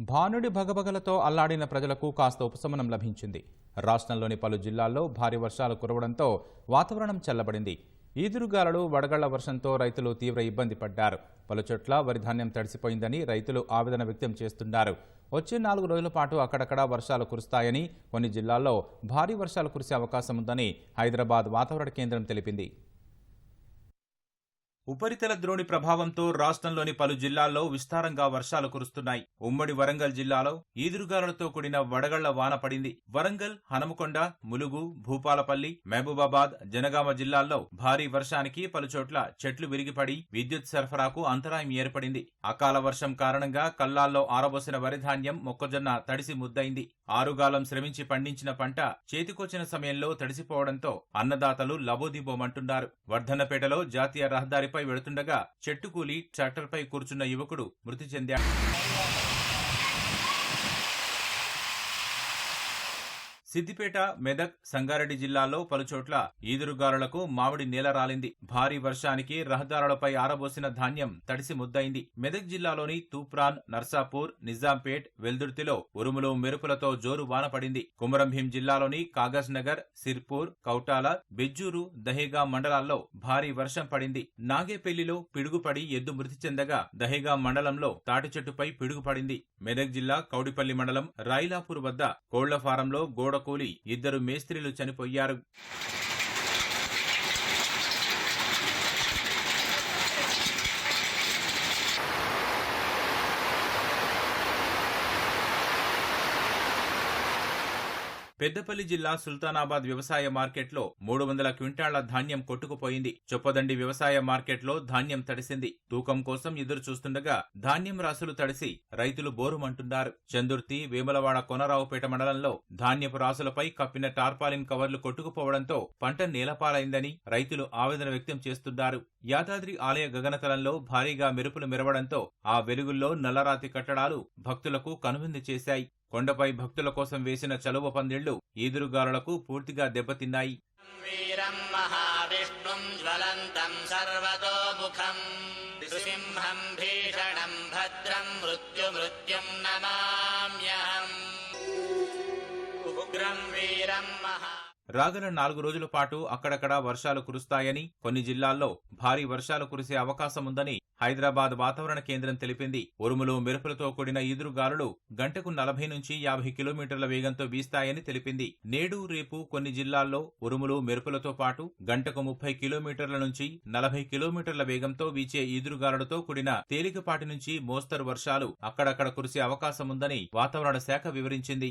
భానుడి భగభగలతో అల్లాడిన ప్రజలకు కాస్త ఉపశమనం లభించింది. రాష్ట్రంలోని పలు జిల్లాల్లో భారీ వర్షాలు కురవడంతో వాతావరణం చల్లబడింది. ఈదురుగాలులు వడగళ్ళ వర్షంతో రైతులు తీవ్ర ఇబ్బంది పడ్డారు. పలు చోట్ల తడిసిపోయిందని రైతులు ఆవేదన వ్యక్తం చేస్తున్నారు వచ్చే నాలుగు రోజుల పాటు అక్కడక్కడ వర్షాలు కురుస్తాయని కొన్ని జిల్లాల్లో భారీ వర్షాలు కురిసే అవకాశం ఉందని హైదరాబాద్ వాతావరణ కేంద్రం తెలిపింది. ఉపరితల ద్రోణి ప్రభావంతో రాష్ట్రంలోని పలు జిల్లాల్లో విస్తారంగా వర్షాలు కురుస్తున్నాయి. ఉమ్మడి వరంగల్ జిల్లాలో ఈదురుగాలులతో కూడిన వడగళ్ళ వాన పడింది. వరంగల్ హనుమకొండ ములుగు భూపాలపల్లి మహబూబాబాద్ జనగామ జిల్లాల్లో భారీ వర్షానికి పలుచోట్ల చెట్లు విరిగిపడి విద్యుత్ సరఫరాకు అంతరాయం ఏర్పడింది. అకాల వర్షం కారణంగా కల్లాల్లో ఆరబోసిన వరిధాన్యం మొక్కజొన్న తడిసి ముద్దైంది ఆరుగాలం శ్రమించి పండించిన పంట చేతికొచ్చిన సమయంలో తడిసిపోవడంతో అన్నదాతలు లబోదిబోమంటున్నారు. వర్ధన్నపేటలో జాతీయ రహదారిపై వెళుతుండగా చెట్టు కూలి ట్రాక్టర్పై కూర్చున్న యువకుడు మృతి చెందాడు. సిద్దిపేట మెదక్ సంగారెడ్డి జిల్లాల్లో పలుచోట్ల ఈదురుగాలులకు మామిడి నేల రాలింది. భారీ వర్షానికి రహదారులపై ఆరబోసిన ధాన్యం తడిసి ముద్దయింది. మెదక్ జిల్లాలోని తూప్రాన్ నర్సాపూర్ నిజాంపేట్ వెల్దుర్తిలో ఉరుములు మెరుపులతో జోరు వాన పడింది. కుమరంభీం జిల్లాలోని కాగజ్ నగర్ సిర్పూర్ కౌటాల బెజ్జూరు దహేగా మండలాల్లో భారీ వర్షం పడింది. నాగేపెల్లిలో పిడుగుపడి ఎద్దు మృతి చెందగా దహేగా మండలంలో తాటి చెట్టుపై పిడుగుపడింది మెదక్ జిల్లా కౌడిపల్లి మండలం రాయిలాపూర్ వద్ద కోళ్ళ ఫారంలో గోడ కూలి ఇద్దరు మేస్త్రీలు చనిపోయారు. పెద్దపల్లి జిల్లా సుల్తానాబాద్ వ్యవసాయ మార్కెట్లో మూడు వందల క్వింటాళ్ళ ధాన్యం కొట్టుకుపోయింది. చొప్పదండి వ్యవసాయ మార్కెట్లో ధాన్యం తడిసింది. తూకం కోసం ఎదురు చూస్తుండగా ధాన్యం రాసులు తడిసి రైతులు బోరుమంటున్నారు. చందుర్తి వేములవాడ కొనరావుపేట మండలంలో ధాన్యపు రాసులపై కప్పిన టార్పాలిన్ కవర్లు కొట్టుకుపోవడంతో పంట నేలపాలైందని రైతులు ఆవేదన వ్యక్తం చేస్తున్నారు. యాదాద్రి ఆలయ గగనతలంలో భారీగా మెరుపులు మెరవడంతో ఆ వెలుగుల్లో నల్లరాతి కట్టడాలు భక్తులకు కనువిందు చేశాయి. కొండపై భక్తుల కోసం వేసిన చలువ పందిళ్ళు ఈదురుగాలులకు పూర్తిగా దెబ్బతిన్నాయి. వీరం భద్రం ఉగ్రం వీరం మహా రాగల నాలుగు రోజుల పాటు అక్కడక్కడ వర్షాలు కురుస్తాయని కొన్ని జిల్లాల్లో భారీ వర్షాలు కురిసే అవకాశముందని హైదరాబాద్ వాతావరణ కేంద్రం తెలిపింది. ఉరుములు మెరుపులతో కూడిన ఈదురుగాలులు గంటకు నలభై నుంచి యాభై కిలోమీటర్ల వేగంతో వీస్తాయని తెలిపింది. నేడు రేపు కొన్ని జిల్లాల్లో ఉరుములు మెరుపులతో పాటు గంటకు ముప్పై కిలోమీటర్ల నుంచి నలభై కిలోమీటర్ల వేగంతో వీచే ఈదురుగాలులతో కూడిన తేలికపాటి నుంచి మోస్తరు వర్షాలు అక్కడక్కడ కురిసే అవకాశముందని వాతావరణ శాఖ వివరించింది.